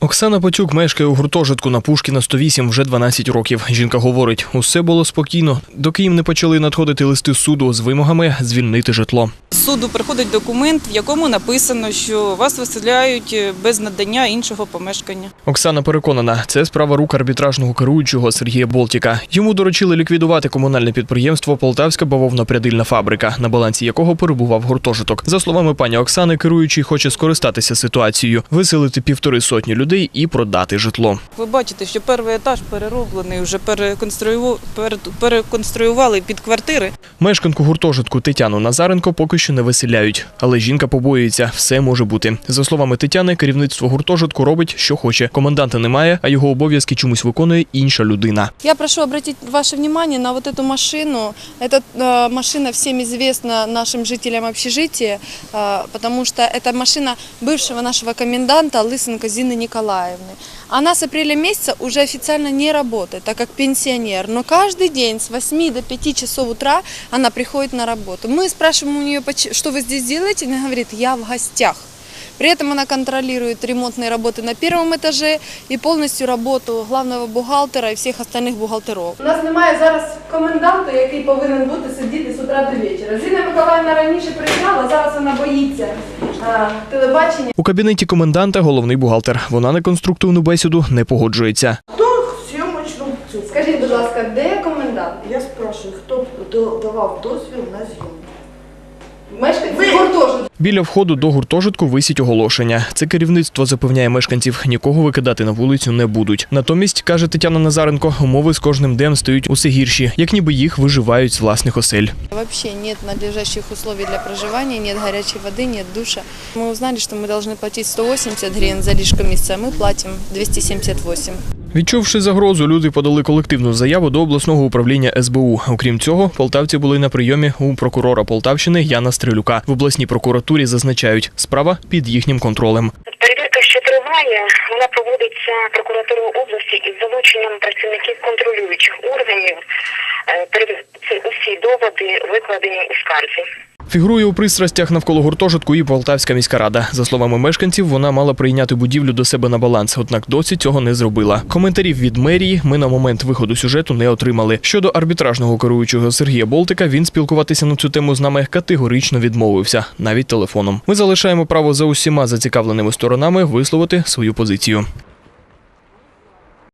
Оксана Пацюк мешкає у гуртожитку на Пушкіна 108 вже 12 років. Жінка говорить, усе було спокійно, доки їм не почали надходити листи суду з вимогами звільнити житло. З суду приходить документ, в якому написано, що вас виселяють е, без надання іншого помешкання. Оксана переконана, це справа рук арбітражного керуючого Сергія Болтіка. Йому доручили ліквідувати комунальне підприємство Полтавська бавовна-прядильна фабрика, на балансі якого перебував гуртожиток. За словами пані Оксани, керуючий хоче скористатися ситуацією, виселити півтори сотні людей і продати житло. Ви бачите, що перший етаж перероблений, вже переконструювали, переконструювали під квартири. Мешканку гуртожитку Тетяну Назаренко поки що не виселяють, але жінка побоюється, все може бути. За словами Тетяни, керівництво гуртожитку робить, що хоче. Коменданта немає, а його обов'язки чомусь виконує інша людина. Я прошу обратить ваше внимание на вот эту машину. Эта э, машина всем известна нашим жителям общежития, э, потому что это машина бывшего нашего коменданта Лысенко Зины Николаевны. Она с апреля месяца уже официально не работает, так как пенсионер. Но каждый день с 8 до 5 часов утра она приходит на работу. Мы спрашиваем у нее, «Поч- что вы здесь делаете? Она говорит, я в гостях. При этом она контролирует ремонтные работы на первом этаже и полностью работу главного бухгалтера и всех остальных бухгалтеров. У нас немає зараз коменданта, який повинен бути сидіти з утра до вечора. Зіна Миколаївна раніше приїжджала, зараз вона боїться а, телебачення. У кабінеті коменданта головний бухгалтер. Вона на конструктивну бесіду не погоджується. Хто зйомочну цю? Скажіть, будь ласка, де комендант? Я спрашиваю, хто давав дозвіл на зйомку? Мешканці Ви- гуртожитку. Біля входу до гуртожитку висить оголошення. Це керівництво запевняє мешканців, нікого викидати на вулицю не будуть. Натомість, каже Тетяна Назаренко, умови з кожним днем стають усе гірші, як ніби їх виживають з власних осель. Вообще нет надлежащих условий для проживания, нет горячей воды, нет душа. Мы узнали, что мы должны платить 180 гривен за лишка месяца, а мы платим 278. Відчувши загрозу, люди подали колективну заяву до обласного управління СБУ. Окрім цього, полтавці були на прийомі у прокурора Полтавщини Яна Стрелюка. В обласній прокуратурі зазначають, справа під їхнім контролем. Перевірка, що триває, вона проводиться прокуратурою області із залученням працівників контролюючих органів. Е, Перевіряються усі доводи, викладені у скарзі. Фігурує у пристрастях навколо гуртожитку і Полтавська міська рада. За словами мешканців, вона мала прийняти будівлю до себе на баланс, однак досі цього не зробила. Коментарів від мерії ми на момент виходу сюжету не отримали. Щодо арбітражного керуючого Сергія Болтика, він спілкуватися на цю тему з нами категорично відмовився, навіть телефоном. Ми залишаємо право за усіма зацікавленими сторонами висловити свою позицію.